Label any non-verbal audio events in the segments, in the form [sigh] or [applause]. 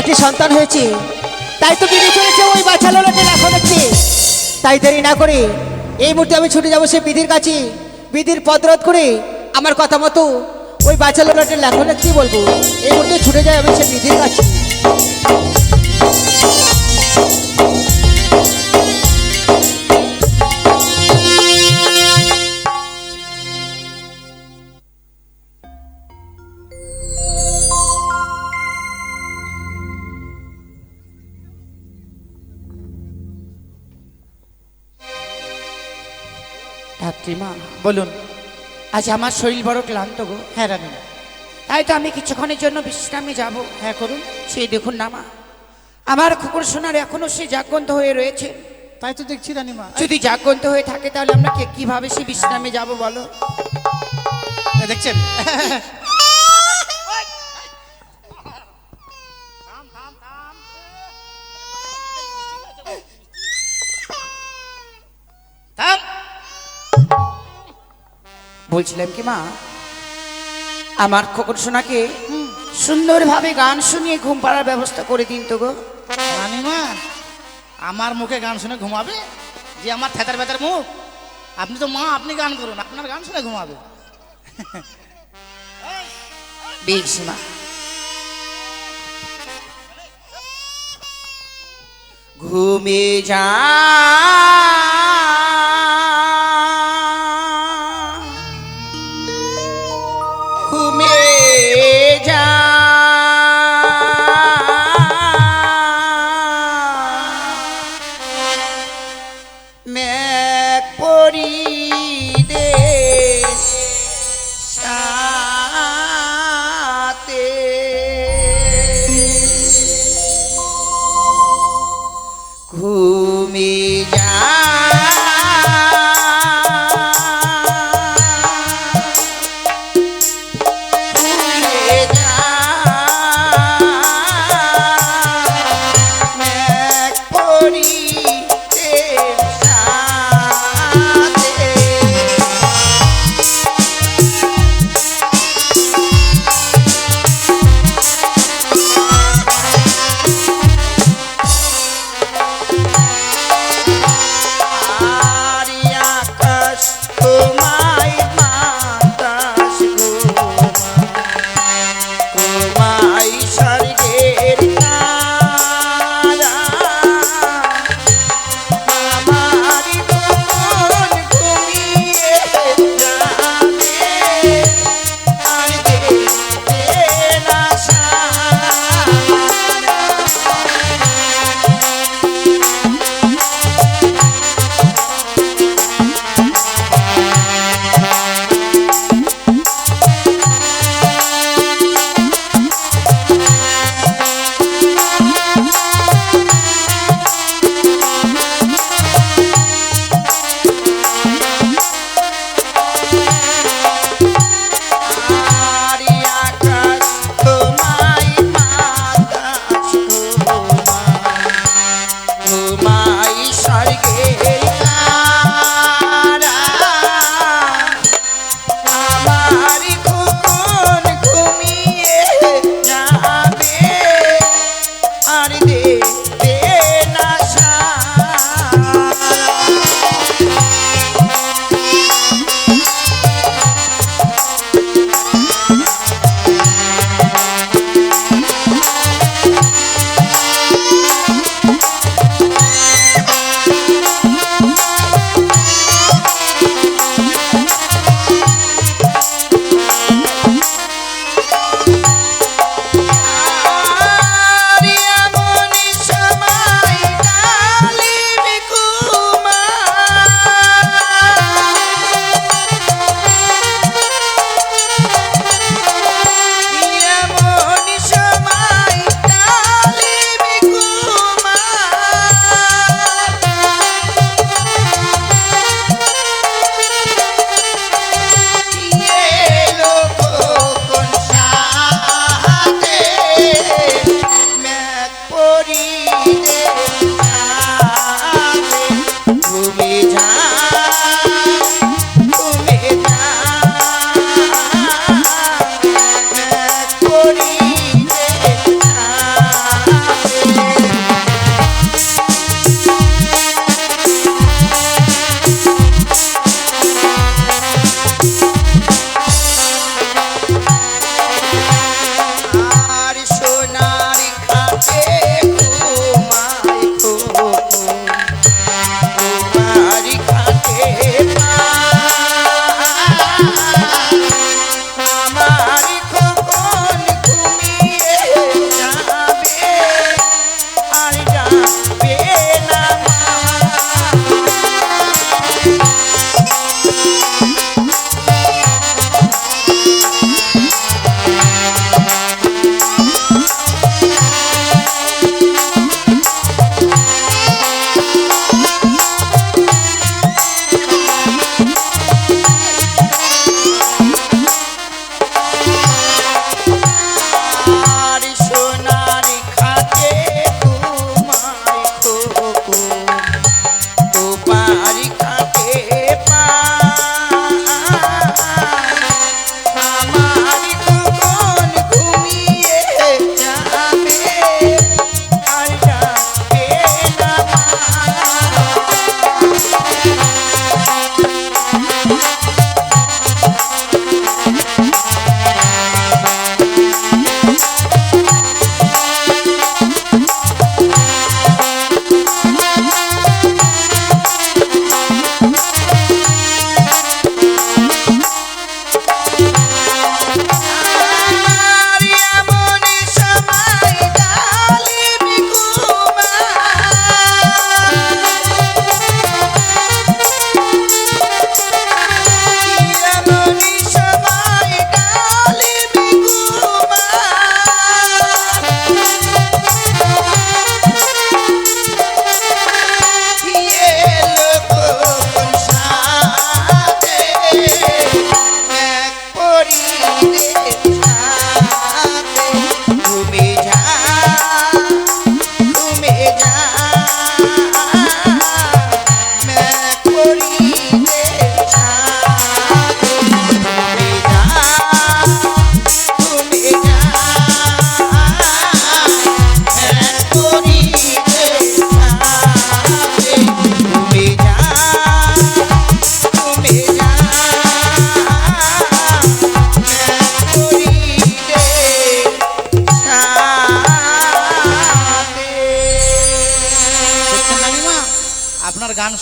একটি সন্তান হয়েছে। তাই তো বিধি চলেছে, ওই বাচ্চা লোলাকে এখন একটি। তাই দেরি না করে এই মুহূর্তে আমি ছুটে যাব সে বিধির কাছে। বিধির পদরোধ করে আমার কথা মতো ওই বাচ্চা লোলাকে লেখন একটি বলব? এই মুহূর্তে ছুটে যায় আমি সে বিধির কাছে। ধাত্রীমা বলুন আজ আমার শরীর বড় ক্লান্ত গো হ্যাঁ রানী তাই তো আমি কিছুক্ষণের জন্য বিশ্রামে যাব হ্যাঁ করুন সেই দেখুন না মা। আমার খুকুর সোনার এখনও সে জাগ্রন্ত হয়ে রয়েছে। তাই তো দেখছি রানীমা যদি জাগ্রন্ত হয়ে থাকে তাহলে আমরা কে- কীভাবে সে বিশ্রামে যাব বলো? দেখছেন? [laughs] বলছিলাম কি মা আমার কুকুর সোনাকে সুন্দরভাবে গান শুনিয়ে ঘুম পাড়ার ব্যবস্থা করে দিন তো গো। রানীমা আমার মুখে গান শুনে ঘুমাবে? যে আমার থেতার বেতার মুখ। আপনি তো মা আপনি গান করুন আপনার গান শুনে ঘুমাবে। বেশ মা। ঘুমে যা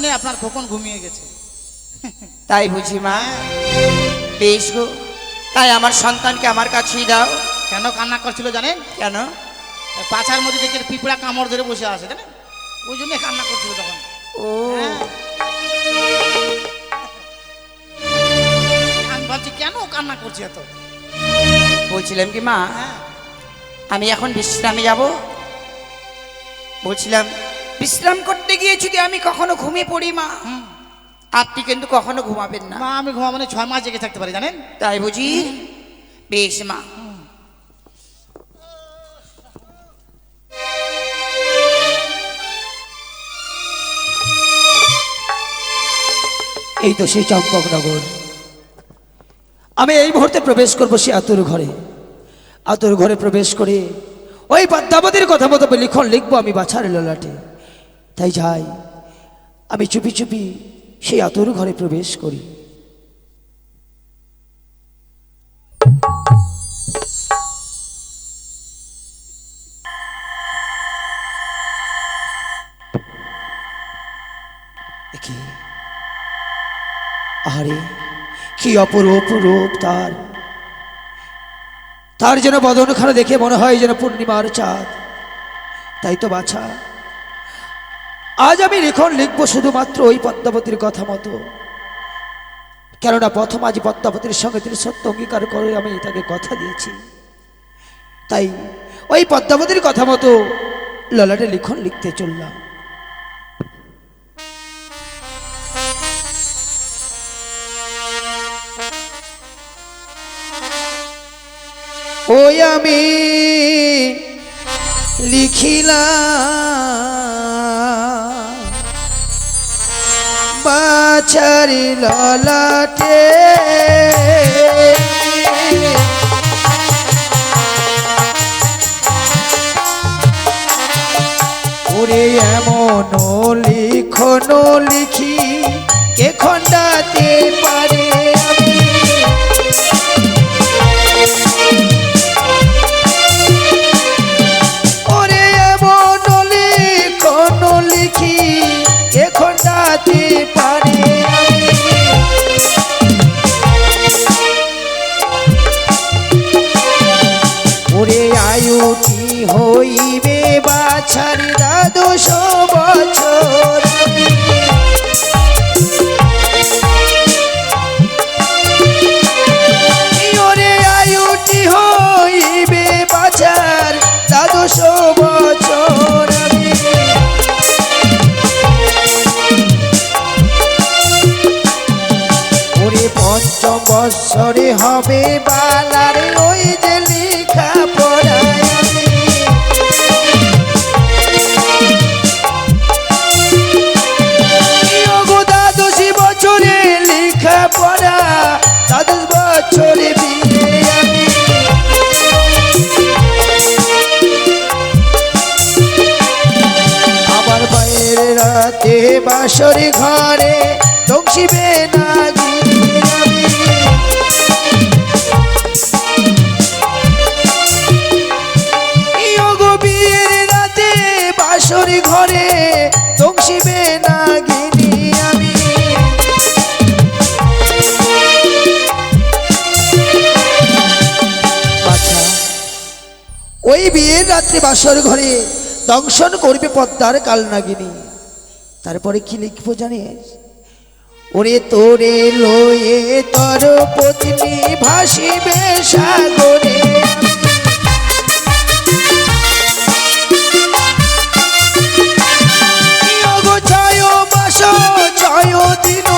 শুনে আপনার খোকন ঘুমিয়ে গেছে। তাই বুঝি মা। বেশ গো তাই আমার সন্তানকে আমার কাছেই দাও। কেন কান্না করছিল জানেন? কেন? পাছার মধ্যে দেখে পিঁপড়া কামড় ধরে বসে আছে জানেন? ওই জন্য কান্না করছিল তখন। ও। হ্যাঁ। আমি ভাবছি কেন কান্না করছি এত? বলছিলাম কি মা হ্যাঁ। আমি এখন বিশ্রামে যাব। বলছিলাম বিশ্রাম করতে গিয়ে যদি আমি কখনো ঘুমিয়ে পড়ি মা। আপনি কিন্তু কখনো ঘুমাবেন না। মা আমি ঘুমাবো না ছয় মাস জেগে থাকতে পারি জানেন? তাই বুঝি? বেশ মা। এই তো সেই চম্পকনগর আমি এই মুহূর্তে প্রবেশ করব সে আতুর ঘরে। আতুর ঘরে প্রবেশ করে ওই পদ্মাবতীর কথা মতো লিখন লিখব আমি বাছার ললাটে। তাই যাই। আমি চুপি চুপি সেই আতুর ঘরে প্রবেশ করি। আরে কি অপরূপ রূপ তার। তার যেন বদনখানা দেখে মনে হয় যেন পূর্ণিমার চাঁদ। তাই তো বাছা আজ আমি লিখন লিখব শুধুমাত্র ওই পদ্মাবতীর কথা মতো। কেননা প্রথম আজ পদ্মাবতীর সঙ্গে তিনি সত্য অঙ্গীকার করে আমি তাকে কথা দিয়েছি। তাই ওই পদ্মাবতীর কথা মতো ললাটে লিখন লিখতে চললাম। ওই আমি লিখিলাম বাছারি ললাটে। ওরে এমন লিখন লিখি কে খণ্ডাতে পারে ওরে আয়ুটি হইবে বাছার সব বছর। বাসরে ঘরে দক্ষিবে না ঘরে না আচ্ছা ওই বিয়ের রাত্রে বাসর ঘরে দংশন করবে পদ্মার কালনাগিনী। তারপরে কি লিখব জানিস? ওরে তোরে লয়ে তর পত্নী ভাসিবে সাগরে। ছয় মাস ছয় দিন,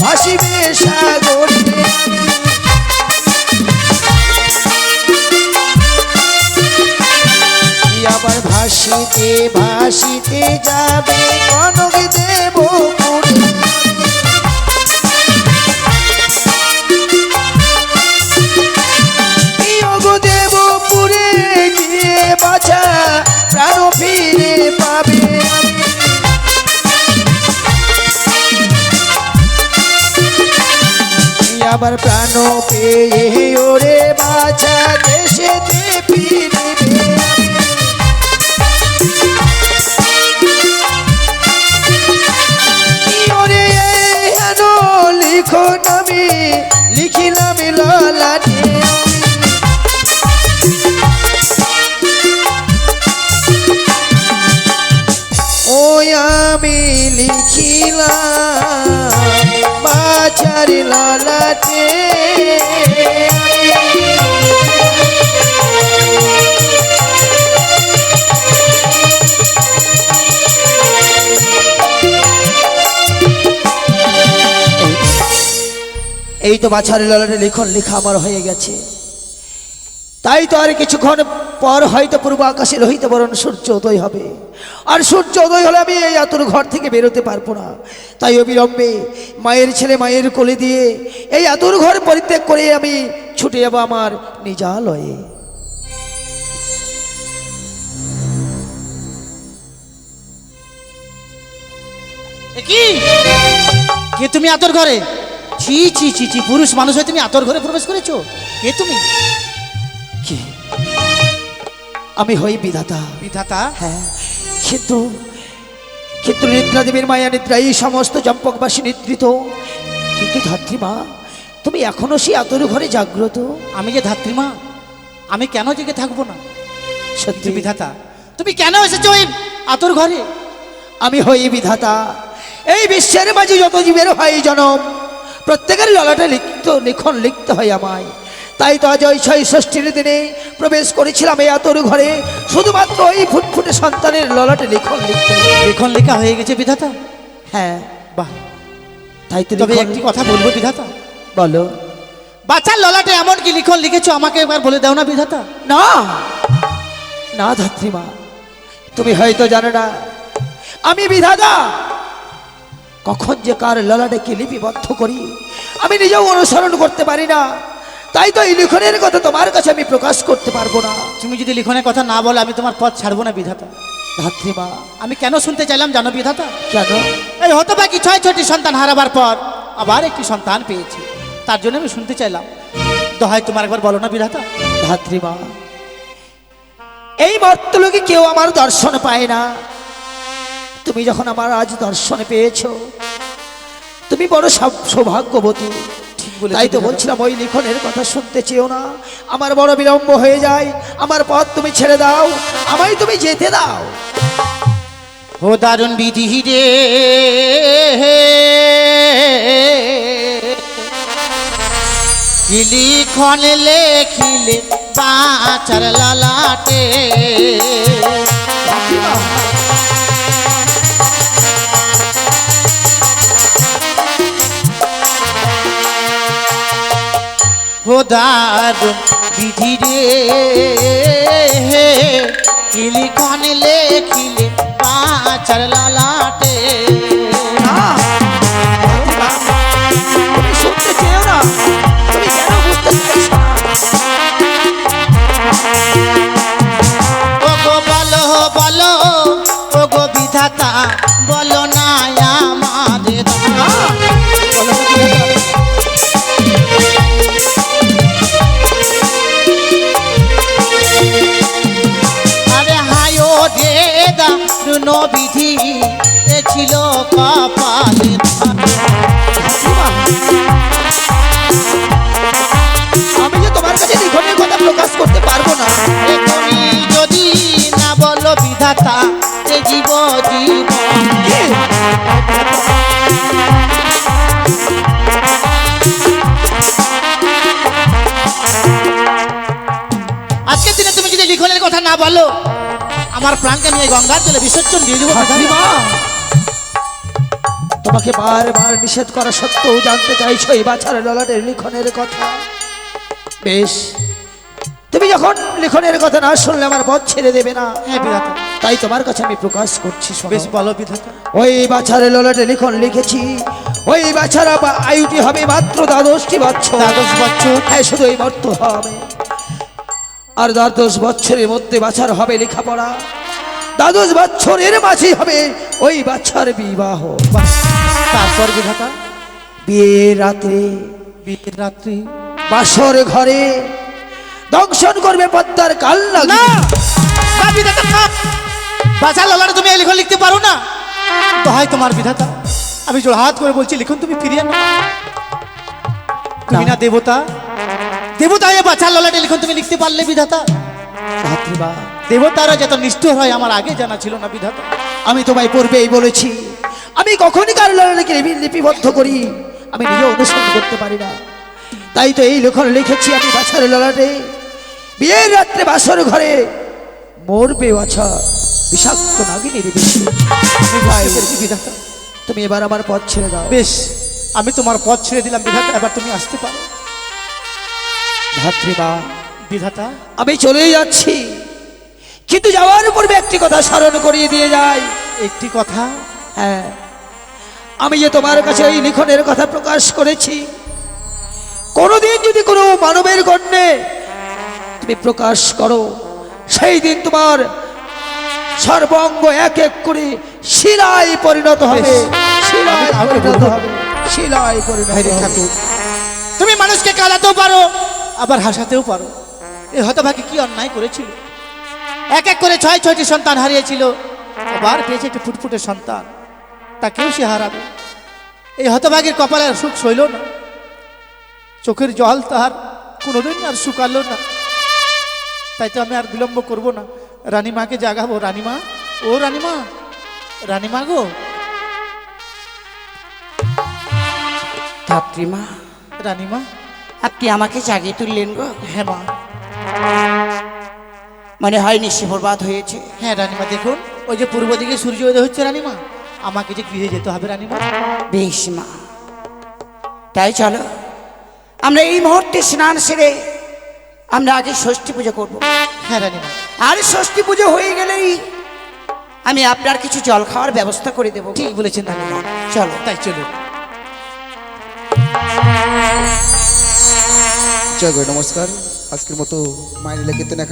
ভাসিবে সাগরে। আবার ভাসিতে ভাসিতে যাবে কনক দেব বাছা পাবে। আবার প্রাণ পেয়ে এই তো বাছার ললাটে লিখন লেখা আমার হয়ে গেছে। তাই তো আর কিছুক্ষণ পর হয়তো পূর্ব আকাশে লোহিত বরণ সূর্য উদয় হবে। আর সূর্য উদয় হলে আমি এই আতুর ঘর থেকে বেরোতে পারব না। তাই অবিলম্বে মায়ের ছেলে মায়ের কোলে দিয়ে এই আতুর ঘর পরিত্যাগ করে আমি ছুটে যাব আমার নিজালয়ে। কে তুমি আতর ঘরে? ছি ছি ছি ছি পুরুষ মানুষ হয়ে তুমি আতর ঘরে প্রবেশ করেছ? কে তুমি? কি? আমি হই বিধাতা। বিধাতা? হ্যাঁ। কিন্তু কিন্তু নিদ্রা দেবীর মায়া নিদ্রা এই সমস্ত চম্পকবাসী নিদ্রিত। কিন্তু ধাত্রীমা তুমি এখনও সেই আতর ঘরে জাগ্রত? আমি যে ধাত্রীমা আমি কেন জেগে থাকব না? সত্যি। বিধাতা তুমি কেন এসেছ ওই আতর ঘরে? আমি হই বিধাতা। এই বিশ্বের মাঝে যত জীবের হয় জনম প্রত্যেকের ললাটে লিখিত লিখন লিখতে হয় আমায়। তাই তো আজ ওই ছয় ষষ্ঠীর দিনে প্রবেশ করেছিলাম এই আতর ঘরে। শুধুমাত্র ওই ফুটফুটে সন্তানের ললাটে লিখন লিখতে। লেখন লেখা হয়ে গেছে বিধাতা? হ্যাঁ। বাহ। তাই তো তবে একটি কথা বলব বিধাতা? বলো। বাচ্চার ললাটে এমন কি লিখন লিখেছো আমাকে একবার বলে দাও না বিধাতা? না। না ধাত্রী ধাত্রীমা তুমি হয়তো জানো না আমি বিধাতা কখন যে কার ললাটে কি লিপিবদ্ধ করি আমি নিজেও অনুসরণ করতে পারি না। তাই তো এই লিখনের কথা তোমার কাছে আমি প্রকাশ করতে পারব না। তুমি যদি লিখনের কথা না বলো আমি তোমার পথ ছাড়বো না বিধাতা। ধাত্রীমা আমি কেন শুনতে চাইলাম জানো বিধাতা? কেন? এই হতো বাকি ছয় ছয়টি সন্তান হারাবার পর আবার একটি সন্তান পেয়েছি। তার জন্য আমি শুনতে চাইলাম। দহাই তোমার একবার বলো না বিধাতা। ধাত্রীমা এই মর্তলোকে কেউ আমার দর্শন পায় না। তুমি যখন আমার আজ দর্শন পেয়েছ তুমি বড় সব- সৌভাগ্যবতী। তাই তো বলছিলাম ওই লিখনের কথা শুনতে চেও না। আমার বড় বিলম্ব হয়ে যায় আমার পথ তুমি ছেড়ে দাও আমায় তুমি যেতে দাও। ও দারুণ বিধি রে। লিখন লেখিলে বাচার লালাটে। ও দারুণ বিধি রে। কিলিখন লেখিলে পাঁচার লালাটে। এ ছিল কপালে আমি যে তোমার কাছে লিখনের কথা প্রকাশ করতে পারব না। তুমি যদি না বলো বিধাতা, এ জীব জীবন আজকের দিনে তুমি যদি লিখনের কথা না বলো আমার প্রাণকে নিয়ে গঙ্গার জলে বিসর্জন দিয়ে দেবো তোমাকে বারবার নিষেধ করা সত্ত্বেও জানতে চাইছো এই বাছার ললাটের লিখনের কথা। বেশ তুমি যখন লিখনের কথা না শুনলে আমার পথ ছেড়ে দেবে না। হ্যাঁ বিধাতা। তাই তোমার কাছে আমি প্রকাশ করছি বেশ বলো বিধাতা। ওই বাছারে ললাটে লিখন লিখেছি। ওই বাছারা বা আয়ুটি হবে মাত্র দ্বাদশটি বছর দ্বাদশ বছর। হ্যাঁ শুধু এই মর্ত হবে। আর দ্বাদশ বছরের মধ্যে বাছার হবে লেখাপড়া। দ্বাদশ বছরের মাঝে হবে ওই বাচ্চার বিবাহ। বাহ, তারপর বিধাতা বিয়ের রাত্রে বিয়ের রাত্রি বাসর ঘরে দংশন করবে পদ্মার কাল না! ললারে তুমি এই লিখন লিখতে পারো না। তো হয় তোমার বিধাতা। আমি জোড়হাত করে বলছি লিখুন তুমি ফিরিয়ে না। তুমি না দেবতা দেবতা এ বাঁচার ললাটে লিখন তুমি লিখতে পারলে, বিধাতা? দেবতারা যত নিষ্ঠুর হয়, আমার আগে জানা ছিল না, বিধাতা। আমি তোমায় পূর্বেই বলেছি, আমি কখনই কারও লিপি- লিপিবদ্ধ করি, আমি নিজে অনুসরণ করতে পারি না। তাই তো এই লেখন লিখেছি আমি বাছার লড়াটে বিয়ের রাত্রে বাসর ঘরে মরবে বাছা বিষাক্ত নাগিনীর বিধাতা। তুমি এবার আমার পথ ছেড়ে দাও। বেশ, আমি তোমার পথ ছেড়ে দিলাম, বিধাতা। এবার তুমি আসতে পারো। ধাত্রীমা বিধাতা আমি চলেই যাচ্ছি। কিন্তু যাওয়ার পূর্বে একটি কথা স্মরণ করিয়ে দিয়ে যায় একটি কথা? হ্যাঁ। আমি যে তোমার কাছে এই লিখনের কথা প্রকাশ করেছি কোনোদিন যদি কোনো মানবের গণ্যে তুমি প্রকাশ করো সেই দিন তোমার সর্বঙ্গ এক এক করে শিলায় পরিণত হবে। শিলায় পরিণত হবে। শিলায় পরিণত ঠাকুর। তুমি মানুষকে কাঁদাতেও পারো। আবার হাসাতেও পারো। এই হতভাগে কি অন্যায় করেছিল? এক এক করে ছয় ছয়টি সন্তান হারিয়েছিল। আবার পেয়েছে একটি ফুটফুটে সন্তান। তাকেও সে হারাবে। এই হতভাগের কপালের সুখ সইল না। চোখের জল তার কোনোদিন আর শুকালো না। তাই তো আমি আর বিলম্ব করব না। রানীমাকে জাগাবো। রানীমা ও রানীমা রানীমা গো। ধাত্রীমা। রানীমা। আপনি আমাকে জাগিয়ে তুললেন গো হ্যাঁ মা। মনে হয় নিশি বরবাদ হয়েছে। হ্যাঁ রানীমা দেখুন ওই যে পূর্ব দিকে সূর্য উদয় হচ্ছে রানীমা আমাকে যে গৃহে যেতে হবে রানীমা। বেশ মা। তাই চলো আমরা এই মুহূর্তে স্নান সেরে আমরা আগে ষষ্ঠী পুজো করব। হ্যাঁ রানীমা। আর ষষ্ঠী পুজো হয়ে গেলেই আমি আপনার কিছু জল খাওয়ার ব্যবস্থা করে দেবো। ঠিক বলেছেন রানীমা। চলো। তাই চলুন। জয় নমস্কার। আজকের মতো মাইনে লেগে